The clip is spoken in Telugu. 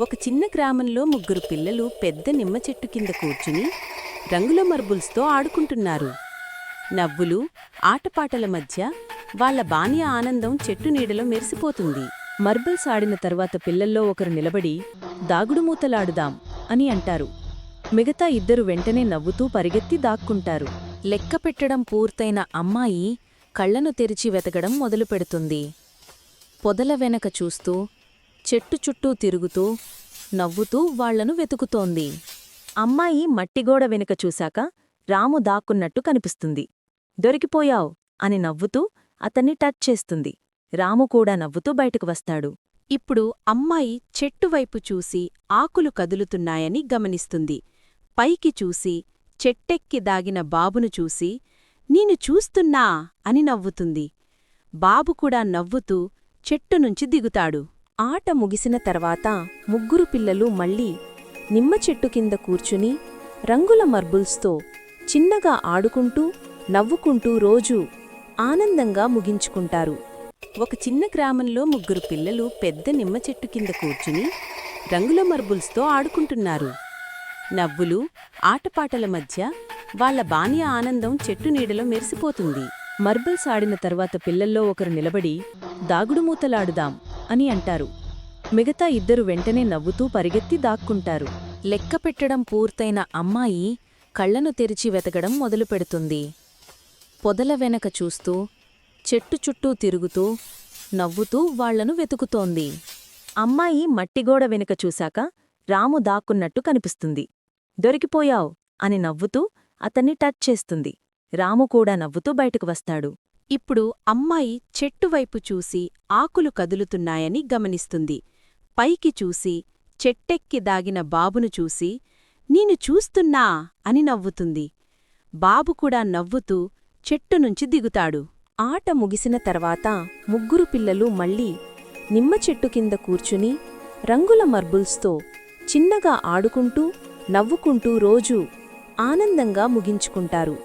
ఒక చిన్న గ్రామంలో ముగ్గురు పిల్లలు పెద్ద నిమ్మ చెట్టు కింద కూర్చుని రంగుల మార్బుల్స్తో ఆడుకుంటున్నారు. నవ్వులు ఆటపాటల మధ్య వాళ్ళ బాణ్య ఆనందం చెట్టు నీడలో మెరిసిపోతుంది. మర్బల్స్ ఆడిన తర్వాత పిల్లల్లో ఒకరు నిలబడి దాగుడుమూతలాడుదాం అని అంటారు. మిగతా ఇద్దరు వెంటనే నవ్వుతూ పరిగెత్తి దాక్కుంటారు. లెక్క పెట్టడం పూర్తయిన అమ్మాయి కళ్ళను తెరిచి వెతకడం మొదలుపెడుతుంది. పొదల వెనక చూస్తూ చెట్టు చుట్టూ తిరుగుతూ నవ్వుతూ వాళ్ళను వెతుకుతోంది. అమ్మాయి మట్టిగోడ వెనుక చూశాక రాము దాక్కున్నట్టు కనిపిస్తుంది. దొరికిపోయావ్ అని నవ్వుతూ అతన్ని టచ్ చేస్తుంది. రాము కూడా నవ్వుతూ బయటకు వస్తాడు. ఇప్పుడు అమ్మాయి చెట్టువైపు చూసి ఆకులు కదులుతున్నాయని గమనిస్తుంది. పైకి చూసి చెట్టెక్కి దాగిన బాబును చూసి నేను చూస్తున్నా అని నవ్వుతుంది. బాబు కూడా నవ్వుతూ చెట్టు నుంచి దిగుతాడు. ఆట ముగిసిన తర్వాత ముగ్గురు పిల్లలు మళ్ళీ నిమ్మ చెట్టు కింద కూర్చుని రంగుల మర్బుల్స్తో చిన్నగా ఆడుకుంటూ నవ్వుకుంటూ రోజూ ఆనందంగా ముగించుకుంటారు. ఒక చిన్న గ్రామంలో ముగ్గురు పిల్లలు పెద్ద నిమ్మ చెట్టు కింద కూర్చుని రంగుల మర్బుల్స్తో ఆడుకుంటున్నారు. నవ్వులు ఆటపాటల మధ్య వాళ్ళ బాణ్య ఆనందం చెట్టు నీడలో మెరిసిపోతుంది. మర్బల్స్ ఆడిన తర్వాత పిల్లల్లో ఒకరు నిలబడి దాగుడుమూతలాడుదాం అని అంటారు. మిగతా ఇద్దరు వెంటనే నవ్వుతూ పరిగెత్తి దాక్కుంటారు. లెక్క పెట్టడం పూర్తయిన అమ్మాయి కళ్ళను తెరిచి వెతకడం మొదలుపెడుతుంది. పొదల వెనక చూస్తూ చెట్టు చుట్టూ తిరుగుతూ నవ్వుతూ వాళ్ళను వెతుకుతోంది. అమ్మాయి మట్టిగోడ వెనుక చూశాక రాము దాక్కున్నట్టు కనిపిస్తుంది. దొరికిపోయావ్ అని నవ్వుతూ అతన్ని టచ్ చేస్తుంది. రాము కూడా నవ్వుతూ బయటకు వస్తాడు. ఇప్పుడు అమ్మాయి చెట్టువైపు చూసి ఆకులు కదులుతున్నాయని గమనిస్తుంది. పైకి చూసి చెట్టెక్కి దాగిన బాబును చూసి నేను చూస్తున్నా అని నవ్వుతుంది. బాబు కూడా నవ్వుతూ చెట్టు నుంచి దిగుతాడు. ఆట ముగిసిన తర్వాత ముగ్గురు పిల్లలు మళ్ళీ నిమ్మ చెట్టు కింద కూర్చుని రంగుల మర్బుల్స్తో చిన్నగా ఆడుకుంటూ నవ్వుకుంటూ రోజూ ఆనందంగా ముగించుకుంటారు.